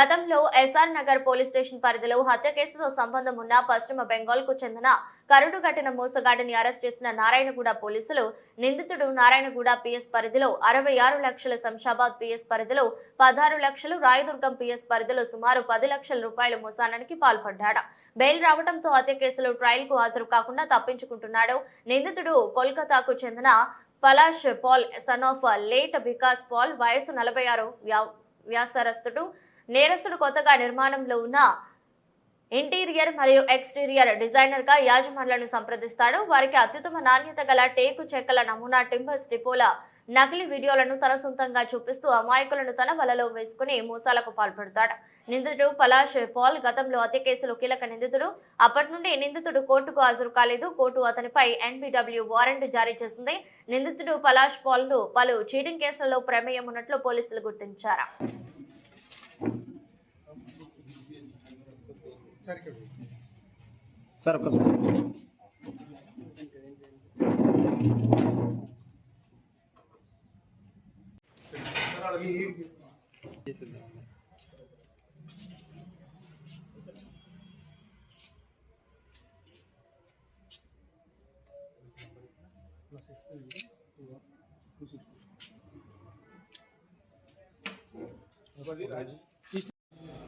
గతంలో SR Nagar police station పరిధిలో హత్య కేసుతో సంబంధం ఉన్న పశ్చిమ బెంగాల్కు చెందిన కరుడు కట్టిన మూసగాడిని అరెస్ట్ చేసిన నారాయణగూడ పోలీసులు నిందితుడు నారాయణగూడ పిఎస్ పరిధిలో అరవై ఆరు లక్షల శంషాబాద్ పిఎస్ పరిధిలో పదహారు లక్షలు రాయదుర్గం పిఎస్ పరిధిలో సుమారు పది లక్షల రూపాయల మోసానికి పాల్పడ్డాడు. బెయిల్ రావడంతో హత్య కేసులో ట్రయల్కు హాజరు కాకుండా తప్పించుకుంటున్నాడు. నిందితుడు కోల్కతాకు చెందిన Palash Pal son of late Vikas Pal వయసు నలభై ఆరు వ్యాసరస్తుడు. నేరస్తుడు కొత్తగా నిర్మాణంలో ఉన్న ఇంటీరియర్ మరియు ఎక్స్టీరియర్ డిజైనర్గా యాజమాన్లను సంప్రదిస్తాడు. వారికి అత్యుత్తమ నాణ్యత గల టేకు చెక్కల నమూనా టింబర్స్ డిపోల నకిలీ వీడియోలను తన సొంతంగా చూపిస్తూ అమాయకులను తన వలలో వేసుకుని మోసాలకు పాల్పడతాడు. నిందితుడు పలాష్ పాల్ గతంలో హత్య కేసులో కీలక నిందితుడు. అప్పటి నుండి నిందితుడు కోర్టుకు హాజరు కాలేదు. కోర్టు అతనిపై ఎన్బిడబ్ల్యూ వారెంట్ జారీ చేసింది. నిందితుడు పలాష్ పాల్ను పలు చీటింగ్ కేసులలో ప్రమేయం ఉన్నట్లు పోలీసులు గుర్తించారు. సార్ ఒక్కసారి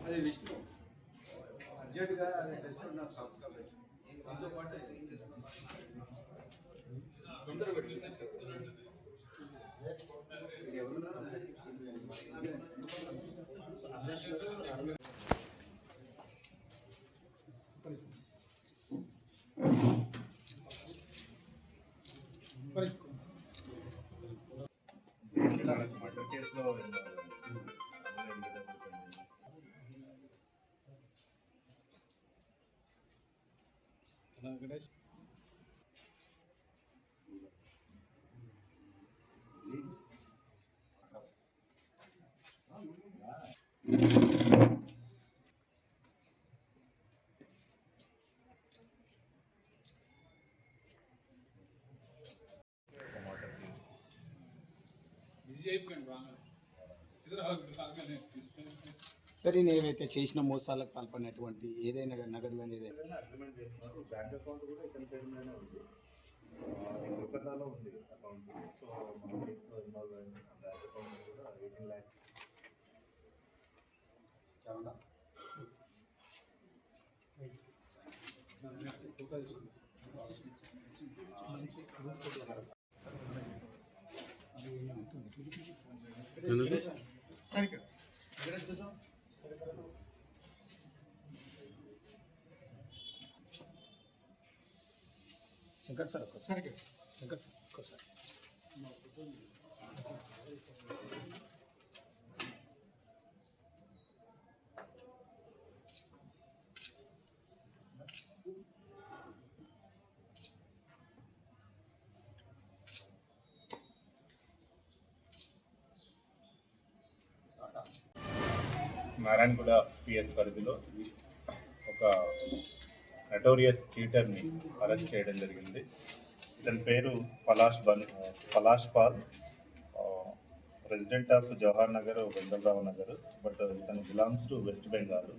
అది విష్ణు అది టెస్ట్ నాకు సంస్కారం దాంతో పాటు తొందర పెట్టి మర్డర్ కేసులో హలో వెంకటేష్ ಬಿಜಿ ಆಯ್ಕೊಂಡು ಇದ್ರ ಹಾಗೆ సరే నేను ఏవైతే చేసిన మోసాలకు పాల్పడినటువంటి ఏదైనా కానీ నగదు కానీ ఏదైనా. అగ్రిమెంట్ చేస్తున్నారు బ్యాంక్ అకౌంట్ కూడా ఇతని పేరు మీదనే ఉంది. ఆ, కోల్కతాలో ఉంది అకౌంట్. సో మన కేసులో ఇన్వాల్వ్ అయిన బ్యాంక్ అకౌంట్ కూడా ఎయిటీన్ ల్యాక్స్ ఏమన్నా? శంకర్ నారాయణగూడ పిఎస్ పరిధిలో ఒక నటోరియస్ చీటర్ని అరెస్ట్ చేయడం జరిగింది. ఇతని పేరు Palash bun Palash Pal. Resident of Jawahar Nagar Vengalrao Nagar but ఇతను belongs to West Bengal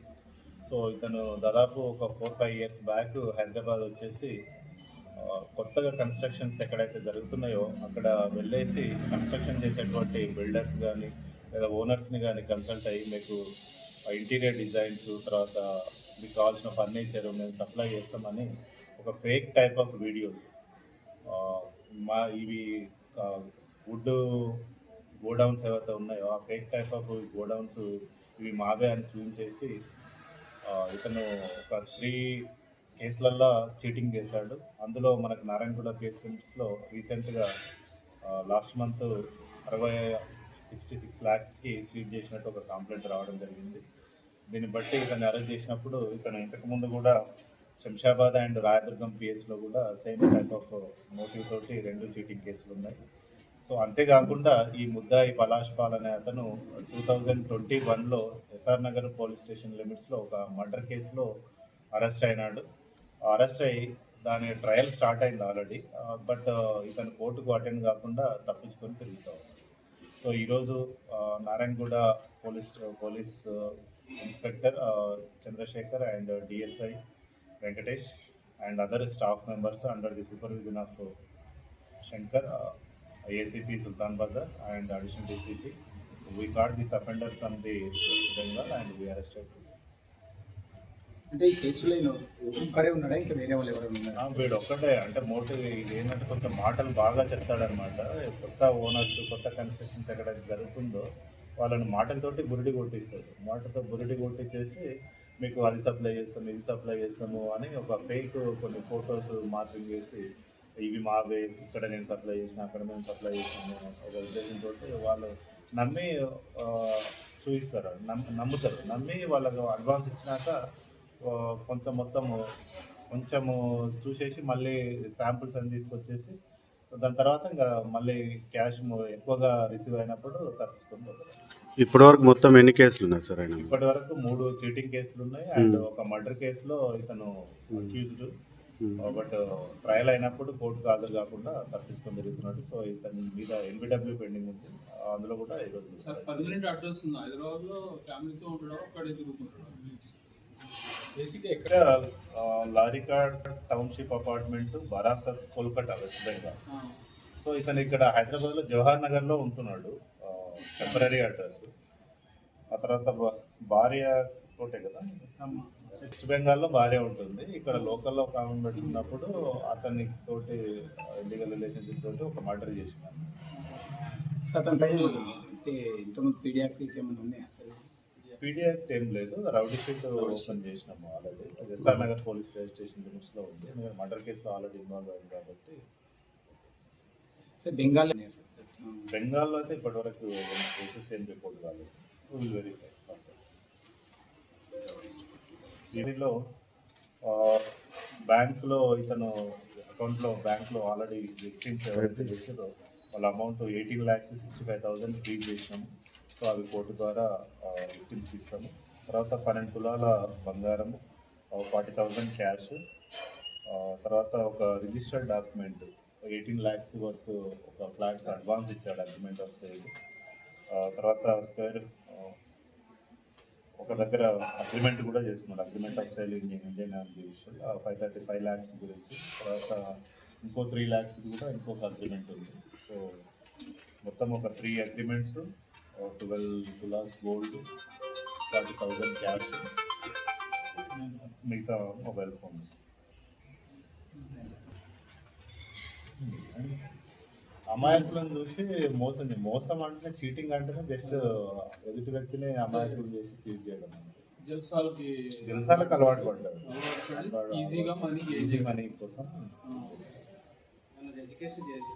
so ఇతను దాదాపు ఒక four five years back Hyderabad వచ్చేసి కొత్తగా కన్స్ట్రక్షన్స్ ఎక్కడైతే జరుగుతున్నాయో అక్కడ వెళ్ళేసి కన్స్ట్రక్షన్ చేసేటువంటి బిల్డర్స్ కానీ లేదా ఓనర్స్ని కానీ కన్సల్ట్ అయ్యి మీకు ఇంటీరియర్ డిజైన్స్ తర్వాత మీకు కావాల్సిన ఫర్నిచర్ మేము సప్లై చేస్తామని ఒక ఫేక్ టైప్ ఆఫ్ వీడియోస్. మా ఇవి వుడ్ గోడౌన్స్ ఏవైతే ఉన్నాయో ఆ ఫేక్ టైప్ ఆఫ్ గోడౌన్స్ ఇవి మావే అని చూపించేసి ఇతను ఒక త్రీ కేసులల్లో చీటింగ్ చేశాడు. అందులో మనకు నారాయణగూడ కేసులో రీసెంట్గా లాస్ట్ మంత్ అరవై సిక్స్టీ సిక్స్ ల్యాక్స్కి చీట్ చేసినట్టు ఒక కంప్లైంట్ రావడం జరిగింది. దీన్ని బట్టి ఇతను అరెస్ట్ చేసినప్పుడు ఇతను ఇంతకుముందు కూడా శంషాబాద్ అండ్ రాయదుర్గం పిఎస్లో కూడా సేమ్ టైప్ ఆఫ్ మోటివ్ తోటి రెండు చీటింగ్ కేసులు ఉన్నాయి. సో అంతేకాకుండా ఈ ముద్దాయి పలాష్ పాల్ అనే అతను టూ థౌజండ్ ట్వంటీ వన్లో ఎస్ఆర్ నగర్ పోలీస్ స్టేషన్ లిమిట్స్లో ఒక మర్డర్ కేసులో అరెస్ట్ అయినాడు. అరెస్ట్ అయ్యి దాని ట్రయల్ స్టార్ట్ అయింది ఆల్రెడీ. బట్ ఇతను కోర్టుకు అటెండ్ కాకుండా తప్పించుకొని తిరుగుతాడు సో ఈరోజు ఆ, Narayanguda police police inspector Chandrashekar and DSI Venkatesh and other staff members under the supervision of Shankar, uh, ACP Sultan Bazar and additional DCP. We got this offender from the West Bengal and we arrested. అంటే ఈ కేసులో ఒక్కడే ఉన్నాడా? ఇంకా వేరే వాళ్ళు ఎవరైనా ఆ, ఉన్నారా వీడు ఒక్కటే అంటే మోటివ్ ఇది ఏంటంటే కొంచెం మాటలు బాగా చెప్తాడనమాట కొత్త ఓనర్స్ కొత్త కన్స్ట్రక్షన్స్ ఎక్కడ జరుగుతుందో వాళ్ళని మాటలతోటి బురిడి కొట్టిస్తారు మాటతో బురిడి కొట్టించేసి మీకు అది సప్లై చేస్తాము ఇది సప్లై చేస్తాము అని ఒక ఫేక్ కొన్ని ఫొటోస్ మార్పింగ్ చేసి ఇవి మావే ఇక్కడ నేను సప్లై చేసిన అక్కడ మేము సప్లై చేసాము ఒక ఉద్దేశంతో వాళ్ళు నమ్మి చూపిస్తారు. నమ్ నమ్ముతారు. నమ్మి వాళ్ళకు అడ్వాన్స్ ఇచ్చినాక కొంత మొత్తము కొంచెము చూసేసి మళ్ళీ శాంపుల్స్ అని తీసుకొచ్చేసి దాని తర్వాత ఇంకా మళ్ళీ క్యాష్ ఎక్కువగా రిసీవ్ అయినప్పుడు తప్పించుకొని పోతారు ఇప్పటి వరకు మొత్తం ఎన్ని కేసులు ఉన్నాయి సార్ ఆయన? ఇప్పటి వరకు మూడు చీటింగ్ కేసులు ఉన్నాయి అండ్ ఒక మర్డర్ కేసులో ఇతను అక్యూజ్డ్. బట్ ట్రయల్ అయినప్పుడు కోర్టుకు హాజరు కాకుండా తప్పించుకొని తిరుగుతున్నాడు. సో ఇతని మీద ఎన్బిడబ్ల్యూ పెండింగ్ ఉంది. అందులో కూడా ఈరోజు పర్మనెంట్ అడ్రస్ ఉంది? హైదరాబాద్లో ఫ్యామిలీతో ఉండడం అక్కడే తిరుగుతుంటాడు బేసిక్గా ఇక్కడ లారికాడ్ township apartment Barasat Kolkata West Bengal. So ఇతను ఇక్కడ హైదరాబాద్లో జవహర్ నగర్లో ఉంటున్నాడు టెంపరీ అడ్రస్ ఆ తర్వాత భార్య తోటే కదా? వెస్ట్ బెంగాల్లో భార్య ఉంటుంది. ఇక్కడ లోకల్లో ఆమె పెట్టుకున్నప్పుడు అతని తోటి ఇల్లీగల్ రిలేషన్షిప్ తోటి ఒక మర్డర్ చేసినాను సో అతని పైన ఇంతకుముందు పీడియాక్టిక్ ఏమైనా ఉన్నాయా సార్? పీడియాక్ట్ ఏం లేదు. రౌడీ షీట్ ఓపెన్ చేసినాము already SR Nagar police rail station లిమిట్స్లో ఉంది. ఎందుకంటే మర్డర్ కేసులో ఆల్రెడీ ఇన్వాల్వ్ అయింది కాబట్టి. సార్ బెంగాల్ బెంగాల్లో అయితే ఇప్పటివరకు కేసెస్ ఏం రిపోర్ట్ కాలేదు. విల్ వెరిఫై దీనిలో బ్యాంకులో ఇతను అకౌంట్లో బ్యాంకులో ఆల్రెడీ విక్టిమ్స్ ఎవరైతే చేసారో వాళ్ళ amount eighteen lakhs sixty five thousand freeze చేసినాము సో అవి కోర్టు ద్వారా విక్టిమ్స్కి ఇస్తాము తర్వాత పన్నెండు తులాల బంగారము ఫార్టీ థౌజండ్ క్యాష్ తర్వాత ఒక registered document eighteen lakhs worth ఒక ఫ్లాట్ అడ్వాన్స్ ఇచ్చాడు అగ్రిమెంట్ ఆఫ్ సేల్. తర్వాత స్క్వేర్ ఒక దగ్గర అగ్రిమెంట్ కూడా చేసుకున్నాడు. Agreement of sale Indian Indian division. Five thirty five lakhs గురించి తర్వాత ఇంకో త్రీ ల్యాక్స్ కూడా ఇంకొక అగ్రిమెంట్ ఉంది. సో మొత్తం ఒక త్రీ అగ్రిమెంట్స్ ట్వెల్వ్ తులాస్ గోల్డ్ ఫార్టీ థౌజండ్ క్యాష్ మిగతా మొబైల్ ఫోన్స్ అమాయకులను చూసి మోసం మోసం అంటే చీటింగ్ అంటేనే జస్ట్ ఎదుటి వ్యక్తిని అమాయకులు చేసి చీట్ చేయడం జల్సాలకి జలసాలకు అలవాటు పడ్డారు. ఈజీగా మనీ ఈజీ మనీ కోసం. ఎడ్యుకేషన్ చేసి